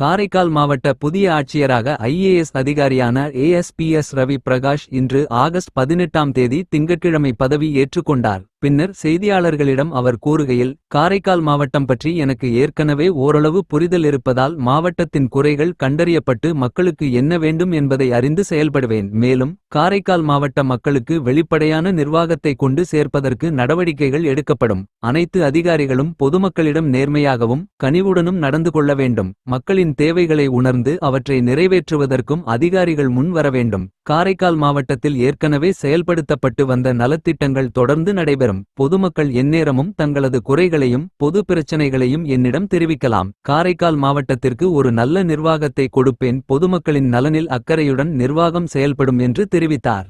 காரைக்கால் மாவட்ட புதிய ஆட்சியராக ஐஏஎஸ் அதிகாரியான ஏஎஸ்பிஎஸ் ரவி பிரகாஷ் இன்று ஆகஸ்ட் பதினெட்டாம் தேதி திங்கட்கிழமை பதவி ஏற்றுக்கொண்டார். பின்னர் செய்தியாளர்களிடம் அவர் கூறுகையில் காரைக்கால் மாவட்டம் பற்றி எனக்கு ஏற்கனவே ஓரளவு புரிதல் இருப்பதால் மாவட்டத்தின் குறைகள் கண்டறியப்பட்டு மக்களுக்கு என்ன வேண்டும் என்பதை அறிந்து செயல்படுவேன். மேலும் காரைக்கால் மாவட்ட மக்களுக்கு வெளிப்படையான நிர்வாகத்தை கொண்டு சேர்ப்பதற்கு நடவடிக்கைகள் எடுக்கப்படும். அனைத்து அதிகாரிகளும் பொதுமக்களிடம் நேர்மையாகவும் கனிவுடனும் நடந்து கொள்ள வேண்டும். மக்களின் தேவைகளை உணர்ந்து அவற்றை நிறைவேற்றுவதற்கும் அதிகாரிகள் முன் வர வேண்டும். காரைக்கால் மாவட்டத்தில் ஏற்கனவே செயல்படுத்தப்பட்டு வந்த நலத்திட்டங்கள் தொடர்ந்து நடைபெறும் பொதுமக்கள் எந்நேரமும் தங்களது குறைகளையும் பொது பிரச்சனைகளையும் என்னிடம் தெரிவிக்கலாம். காரைக்கால் மாவட்டத்திற்கு ஒரு நல்ல நிர்வாகத்தை கொடுப்பேன். பொதுமக்களின் நலனில் அக்கறையுடன் நிர்வாகம் செயல்படும் என்று தெரிவித்தார்.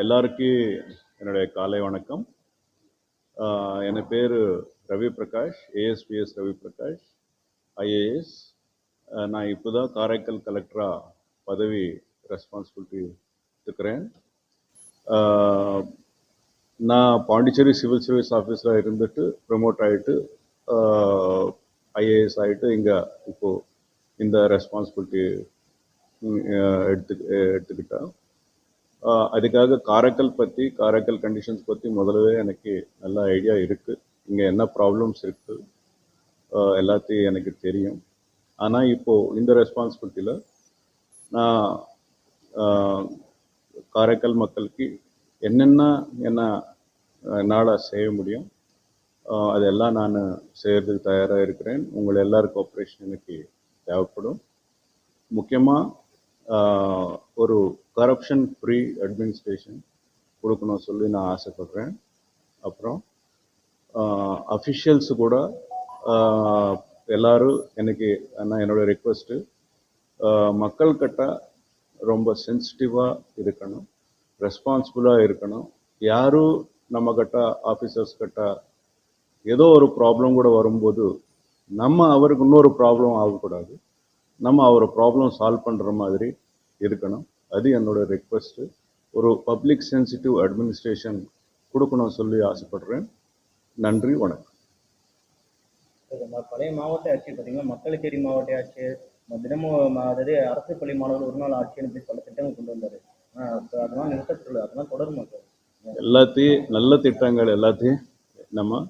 எல்லாருக்கும் என்னுடைய காலை வணக்கம். ஆஹ் என் பேர் ரவி பிரகாஷ் ஏஎஸ்பிஎஸ் ரவி பிரகாஷ் ஐஏஎஸ் நான் இப்போ தான் காரைக்கால் கலெக்டராக பதவி ரெஸ்பான்சிபிலிட்டி எடுத்துக்கிறேன் ஆஹ் நான் பாண்டிச்சேரி சிவில் சர்வீஸ் ஆஃபீஸில் இருந்துட்டு ப்ரமோட் ஆகிட்டு ஐஏஎஸ் ஆகிட்டு இங்கே இப்போது இந்த ரெஸ்பான்சிபிலிட்டி எடுத்து எடுத்துக்கிட்டேன். அதுக்காக காரைக்கால் பற்றி காரைக்கல் கண்டிஷன்ஸ் பற்றி முதலவே எனக்கு நல்ல ஐடியா இருக்குது இங்கே என்ன ப்ராப்ளம்ஸ் இருக்குது எல்லாத்தையும் எனக்கு தெரியும். ஆனால் இப்போது இந்த ரெஸ்பான்சிபிலிட்டியில் நான் காரைக்கால் மக்களுக்கு என்னென்ன என்ன என்னால் செய்ய முடியும் அதெல்லாம் நான் செய்கிறதுக்கு தயாராக இருக்கிறேன். உங்கள் எல்லார் கோஆப்ரேஷன் எனக்கு தேவைப்படும். முக்கியமாக ஒரு கரப்ஷன் ஃப்ரீ அட்மினிஸ்ட்ரேஷன் கொடுக்கணும் சொல்லி நான் ஆசைப்படுறேன். அப்புறம் அஃபிஷியல்ஸு கூட எல்லாரும் எனக்கு நான் என்னோட ரெக்வஸ்ட்டு மக்கள் கிட்ட ரொம்ப சென்சிட்டிவாக இருக்கணும். ரெஸ்பான்சிபிளாக இருக்கணும். யாரும் நம்ம கிட்ட ஆஃபீஸர்ஸ் கிட்ட ஏதோ ஒரு ப்ராப்ளம் கூட வரும்போது நம்ம அவருக்கு இன்னொரு ப்ராப்ளம் ஆகக்கூடாது. நம்ம அவர் ப்ராப்ளம் சால்வ் பண்ணுற மாதிரி இருக்கணும். அது என்னோட ரெக்வஸ்ட்டு ஒரு பப்ளிக் சென்சிட்டிவ் அட்மினிஸ்ட்ரேஷன் கொடுக்கணும் சொல்லி ஆசைப்படுறேன். நன்றி வணக்கம். பழைய மாவட்ட ஆட்சி பார்த்தீங்கன்னா மக்களுக்கேரி மாவட்ட ஆட்சி தினமும் அதாவது அரசு பள்ளி மாணவர்கள் ஒரு நாள் ஆட்சின்னு சொல்லி பல திட்டங்கள் கொண்டு வந்தார். அதெல்லாம் நிறுத்தப்படல அதெல்லாம் எல்லாத்தையும் நல்ல திட்டங்கள் எல்லாத்தையும் நம்ம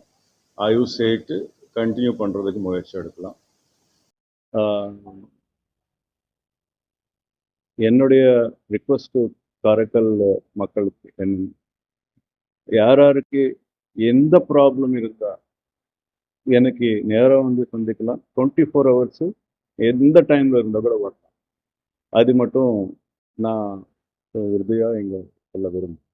ஆய்வு செய்து கண்டினியூ பண்ணுறதுக்கு முயற்சி எடுக்கலாம். என்னுடைய ரிக்வஸ்ட்டு காரைக்கால் மக்களுக்கு என் யார் யாருக்கு எந்த ப்ராப்ளம் இருக்கா எனக்கு நேராக வந்து சந்திக்கலாம். டுவெண்ட்டி ஃபோர் ஹவர்ஸு எந்த டைமில் இருந்தால் கூட வரலாம். அது மட்டும் நான் ஹிருதயா இங்கே சொல்ல விரும்பும்